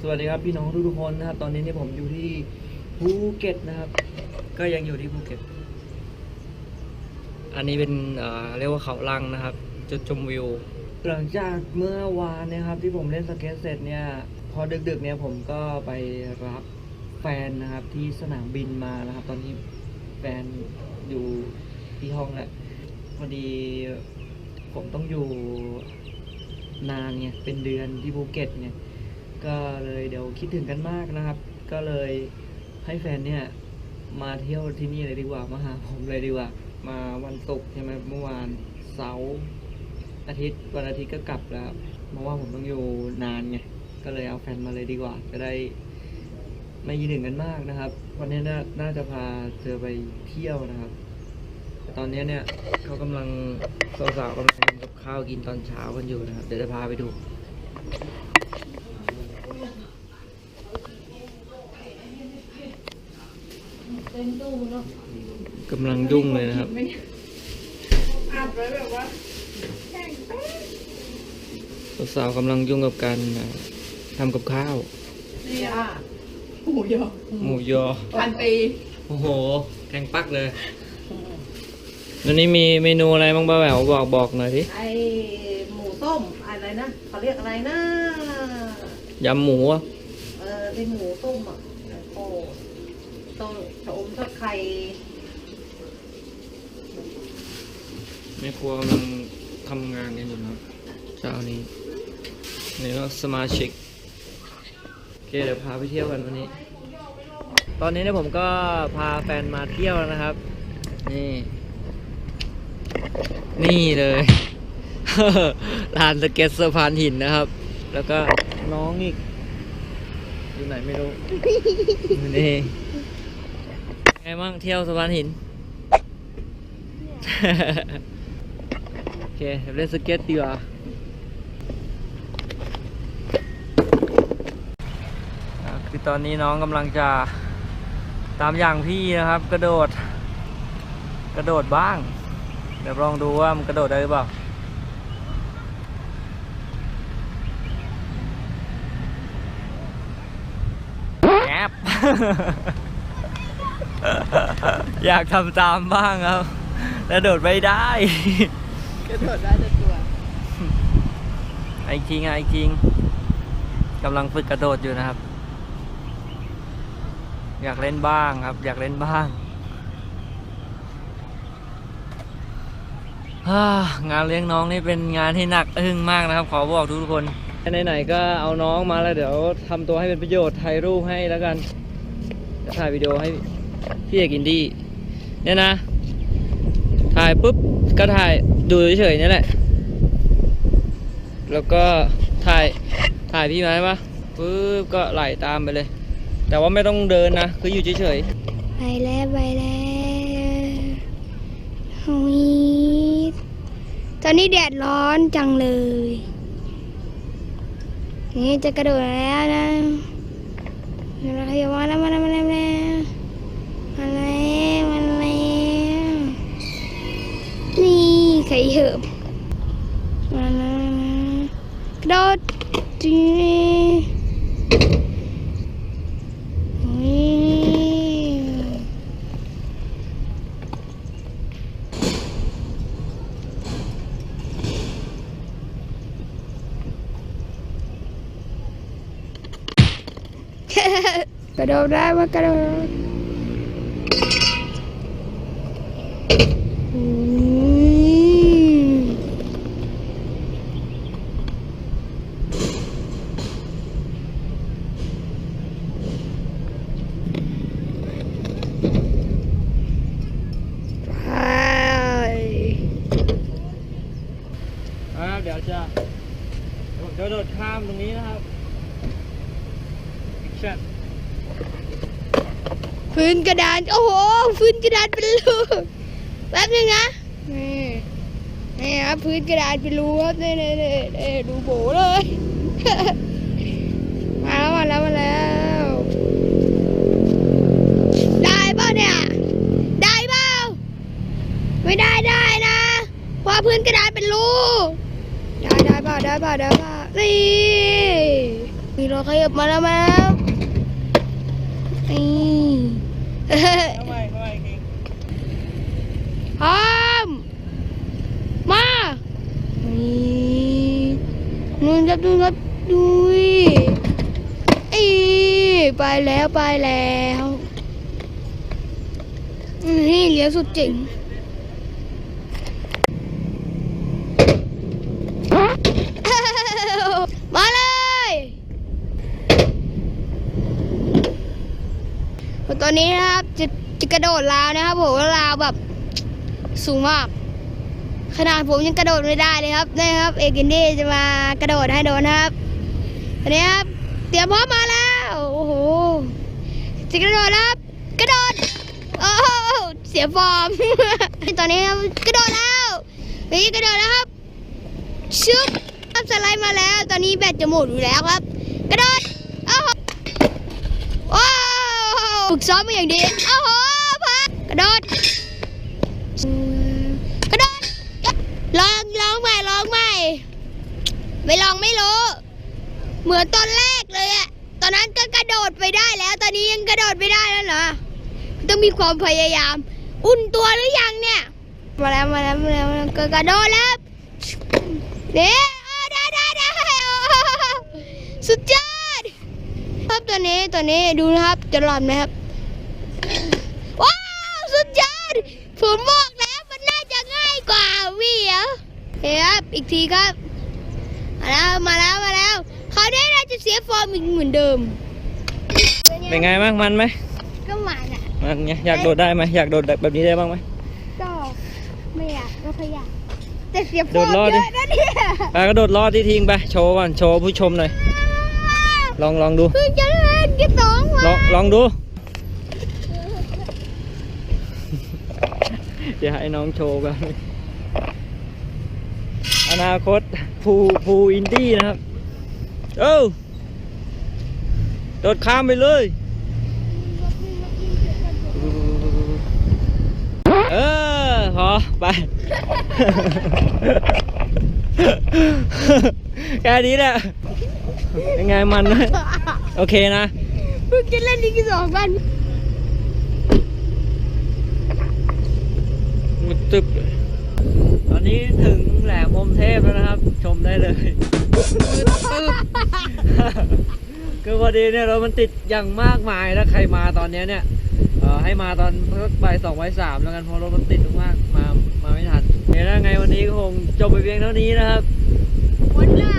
สวัสดีครับพี่น้องทุกๆคนนะครับ ตอนนี้เนี่ยผมอยู่ที่ภูเก็ตนะครับ ก็ยังอยู่ที่ภูเก็ต อันนี้เป็นเอ่อเรียกว่าเขาลังนะครับ จุดชมวิว หลังจากเมื่อวานนะครับ ที่ผมเล่นสเก็ตเสร็จเนี่ย พอดึกๆเนี่ยผมก็ไปรับแฟนนะครับ ที่สนามบินมานะครับ ตอนนี้แฟนอยู่ที่ห้องแหล้วพอดีผมต้องอยู่นานไงเป็นเดือนที่ภูเก็ตไง ก็เลยเดี๋ยวคิดถึงกันมากนะครับ ก็เลยให้แฟนเนี่ยมาเที่ยวที่นี่เลยดีกว่ามาหาผมเลยดีกว่า มาวันศุกร์ใช่ไหมเมื่อวานเสาร์อาทิตย์วันอาทิตย์ก็กลับแล้วเพราะว่าผมต้องอยู่นานไงก็เลยเอาแฟนมาเลยดีกว่า จะได้ไม่ยินถึงกันมากนะครับ วันนี้น่านาจะพาเธอไปเที่ยวนะครับแต่ตอนนี้เนี่ยเขากำลังสาวๆกำลังทำกับข้าวกินตอนเช้ากันอยู่นะครับ เดี๋ยวจะพาไปดู เต็มตู้เนาะกำลังยุ่งเลยนะครับ อาบไว้แบบว่าสาวๆกำลังยุ่งกับการอ่าทำกับข้าว นี่อะหมูยอหมูยอ พันปีโอ้โหแข็งปักเลยวันนี้มีเมนูอะไรบ้างบ้าแหววบอกบอกหน่อยสิไอหมูต้มอะไรนะเขาเรียกอะไรนะ ยำหมูอะเออที่หมูต้มอะ โต้มชะอมทอดไข่แม่ครัวกำลังทำงานกันอยู่นะครับเช้านี้นี่ก็สมาชิกโอเคเดี๋ยวพาไปเที่ยวกันวันนี้ ตอนนี้เนี่ยผมก็พาแฟนมาเที่ยวแล้วนะครับ นี่ นี่เลย ลานสเก็ตสะพานหินนะครับ แล้วก็น้องอีกอยู่ไหนไม่รู้ นี่ ไงบ้างเที่ยวสะพานหิน โอเคเล่นสเก็ตดีกว่าอะคือตอนนี้น้องกำลังจะตามอย่างพี่นะครับ กระโดด กระโดดบ้าง เดี๋ยวลองดูว่ามันกระโดดได้หรือเปล่าแอบ อยากทำตามบ้างครับแต่โดดไม่ได้กระโดดได้แต่ตัวไอคิงไอคิงกำลังฝึกกระโดดอยู่นะครับ อยากเล่นบ้างครับ อยากเล่นบ้างฮ่างานเลี้ยงน้องนี่เป็นงานที่หนักอึ้งมากนะครับ ขอบอกทุกคนไหนๆก็เอาน้องมาแล้วเดี๋ยวทำตัวให้เป็นประโยชน์ถ่ายรูปให้แล้วกันจะถ่ายวิดีโอให้ พี่เอกอินดี้เนี่ยนะ ถ่ายปุ๊บก็ถ่ายดูเฉยๆนี่แหละ แล้วก็ถ่ายถ่ายพี่มาใช่ปะปุ๊บก็ไหลตามไปเลย แต่ว่าไม่ต้องเดินนะ คืออยู่เฉยๆ ไปแล้วไปแล้วหุยตอนนี้แดดร้อนจังเลย นี่จะกระโดดแล้วนะมาแล้วมาแล้วมาแล้วมาแล้วมาแล้ว มาแล้วมาแล้วนี่ไข่เหิบมาแล้วกระโดดจีกระโดดได้ว่ากระโดด อืมไปๆอ่าเดี๋ยวจะผมจะโดดข้ามตรงนี้นะครับอีกชั่นพื้นกระดาน โอ้โห พื้นกระดานเป็นรู แป๊บนึงนะนี่นี่ครับพื้นกระดานเป็นรูครับนี่นี่นี่นี่ดูโบเลย มาแล้วมาแล้วมาแล้ว ได้เปล่าเนี่ย ได้เปล่าไม่ได้ได้นะเพราะพื้นกระดานเป็นรูได้ได้เปล่าได้เปล่าได้เปล่านี่มีรเราขยับมาแล้วมาแล้วนี่ ทำไมทำไมจริง พร้อม มานี่นู่นครับนู่นครับดุยอีไปแล้วไปแล้วนี่เลี้ยวสุดเจ๋งมาเลยตอนนี้นะครับจะจะกระโดดราวนะครับผมราวแบบ สูงมาก ขนาดผมยังกระโดดไม่ได้เลยครับนะครับ เอกินดี้จะมากระโดดให้โดนนะครับอันนี้ครับ เตรียมพร้อมมาแล้ว โอ้โหจะกระโดดครับ กระโดด โอ้โหเสียฟอร์ม ตอนนี้ครับกระโดดแล้วนี่กระโดดแล้วครับชึบครับสไลด์มาแล้ว ตอนนี้แบตจะหมดอยู่แล้วครับ กระโดดโอ้โหว้าวฝึกซ้อมมาอย่างดีโอ้โหพักกระโดด กระโดดลองลองใหม่ลองใหม่ไม่ลองไม่รู้เหมือนตอนแรกเลยอะตอนนั้นก็กระโดดไปได้แล้ว ตอนนี้ยังกระโดดไม่ได้แล้วเหรอต้องมีความพยายาม อุ่นตัวหรือยังเนี่ย มาแล้วมาแล้วมาแล้วมาแล้วกระโดดแล้วเนี่ยเอได้ได้ได้สุดยอดครับตัวนี้ตัวนี้ดูนะครับจะหลอนไหมครับว้าวสุดยอดผมบอกแล้วมันน่าจะง่ายกว่าวี่เหรอเฮ้ยครับ อีกทีครับ มาแล้วมาแล้วมาแล้วเขาวนี้น่าจะเสียฟอร์มอีกเหมือนเดิมเป็นไงบ้างมันไหมก็หมันอะมันไงอยากโดดได้ไหมอยากโดดแบบนี้ได้บ้างไหมก็ไม่อยากก็พยายามแต่เสียฟโดอดร์มรอดเยดิอะนะเนี่ยไปกระโดดรอดที่ทิ้งไปโชว์ก่อนโชว์ผู้ชมหน่อยลองลองดูเพิ่งจะเล่นกี่สองลวัองนลองดูจะให้น้องโชว์กัน อนาคตภูภูอินดี้นะครับ เอ้าโดดข้ามไปเลย เออพอไป แค่นี้แหละ ยังไงมันโอเคนะเพิ่งจะเล่นอีกสองวันมุดตึบเลย นนี้ถึงแหลมพรหมเทพแล้วนะครับ ชมได้เลยคือพอดีเนี่ยรถมันติดอย่างมากมายแล้วใครมาตอนเนี้ยเนี่ยเอ่อให้มาตอนสักบ่ายสองบ่ายสามแล้วกันเพราะรถมันติดมากมามาไม่ทันเดี๋ยวยังไงวันนี้ก็คงจบไปเพียงเท่านี้นะครับวันหน้า